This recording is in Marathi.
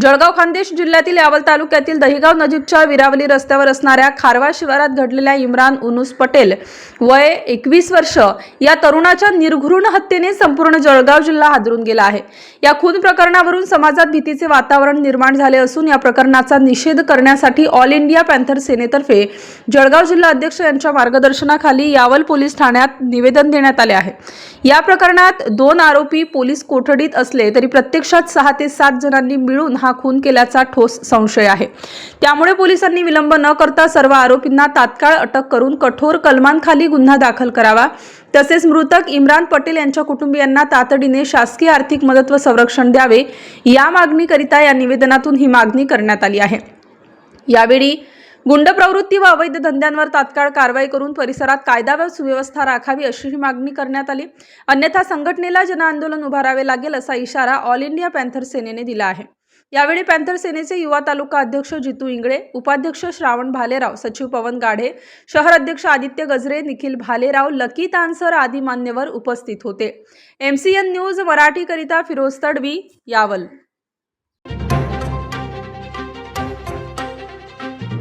Jalgaon Khandesh जिल्ह्यातील यावल तालुक्यातील दहिगाव नजीकच्या विरावली रस्त्यावर असणाऱ्या खारवा शिवारात घडलेल्या इम्रान उनुस पटेल वय एकवीस वर्ष या तरुणाच्या निर्घृण हत्येने संपूर्ण जळगाव जिल्हा हादरून गेला आहे. या खून प्रकरणावरून समाजात भीतीचे वातावरण निर्माण झाले असून या प्रकरणाचा निषेध करण्यासाठी ऑल इंडिया पॅन्थर सेनेतर्फे जळगाव जिल्हा अध्यक्ष यांच्या मार्गदर्शनाखाली यावल पोलीस ठाण्यात निवेदन देण्यात आले आहे. या प्रकरणात दोन आरोपी पोलीस कोठडीत असले तरी प्रत्यक्षात सहा ते सात जणांनी मिळून हा खून केल्याचा ठोस संशय आहे. त्यामुळे पोलिसांनी विलंब न करता सर्व आरोपींना तात्काळ अटक करून कठोर कलमांखाली गुन्हा दाखल करावा. तसेच मृतक इम्रान पटेल यांच्या कुटुंबियांना तातडीने शासकीय आर्थिक मदत व संरक्षण द्यावे या मागणीकरिता या निवेदनातून ही मागणी करण्यात आली आहे. यावेळी गुंड प्रवृत्ती व अवैध धंद्यांवर तात्काळ कारवाई करून परिसरात कायदा व सुव्यवस्था राखावी अशी मागणी करण्यात आली. अन्यथा संघटनेला जनआंदोलन उभारावे लागेल असा इशारा ऑल इंडिया पॅन्थर सेनेने दिला आहे. यावेळी पॅन्थर सेनेचे युवा तालुका अध्यक्ष जितू इंगळे उपाध्यक्ष श्रावण भालेराव सचिव पवन गाढे शहर अध्यक्ष आदित्य गजरे निखिल भालेराव लकी तानसर आदी मान्यवर उपस्थित होते. एमसीएन न्यूज मराठीकरिता फिरोज तडवी यावल.